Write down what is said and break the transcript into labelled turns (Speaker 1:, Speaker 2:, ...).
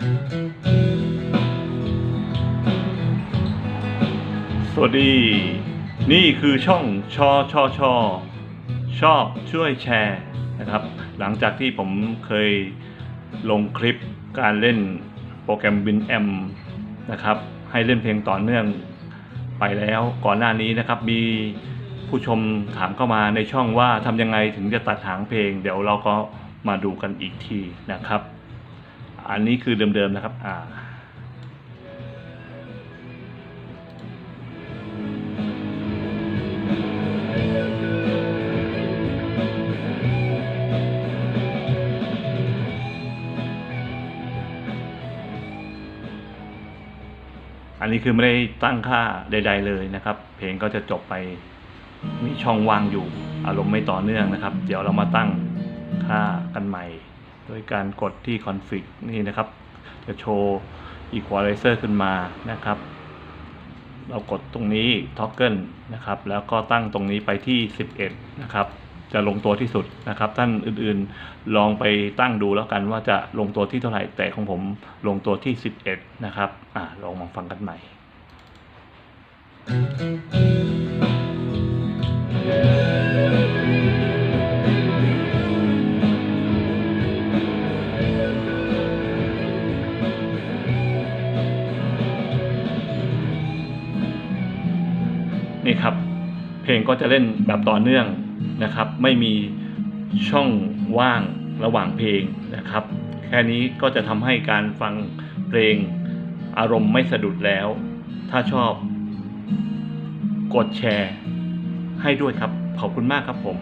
Speaker 1: สวัสดี นี่คือช่องชอชอชอชอบช่วยแชร์นะครับ หลังจากที่ผมเคยลงคลิปการเล่นโปรแกรม w i n a m นะครับ ให้เล่นเพลงต่อเนื่องไปแล้วก่อนหน้านี้นะครับมีผู้ชมถามเข้ามาในช่องว่าทำยังไงถึงจะตัดหางเพลง เดี๋ยวเราก็มาดูกันอีกทีนะครับ อันนี้คือเดิมๆนะครับ อ่า อันนี้คือไม่ได้ตั้งค่าใด ๆ เลยนะครับ เพลงก็จะจบไป มีช่องว่างอยู่ อารมณ์ไม่ต่อเนื่องนะครับ เดี๋ยวเรามาตั้งค่ากันใหม่ โดยการกดที่ config นี่นะครับ จะโชว์ equalizer ขึ้นมานะครับ เรากดตรงนี้ toggle นะครับ แล้วก็ตั้งตรงนี้ไปที่ 11 นะครับ จะลงตัวที่สุดนะครับ ท่านอื่นๆลองไปตั้งดูแล้วกันว่าจะลงตัวที่เท่าไหร่ แต่ของผมลงตัวที่ 11 นะครับ อ่าลองมาฟังกันใหม่ นี่ครับ เพลงก็จะเล่นแบบต่อเนื่องนะครับ ไม่มีช่องว่างระหว่างเพลงนะครับ แค่นี้ก็จะทำให้การฟังเพลงอารมณ์ไม่สะดุดแล้ว ถ้าชอบ กดแชร์ให้ด้วยครับ ขอบคุณมากครับผม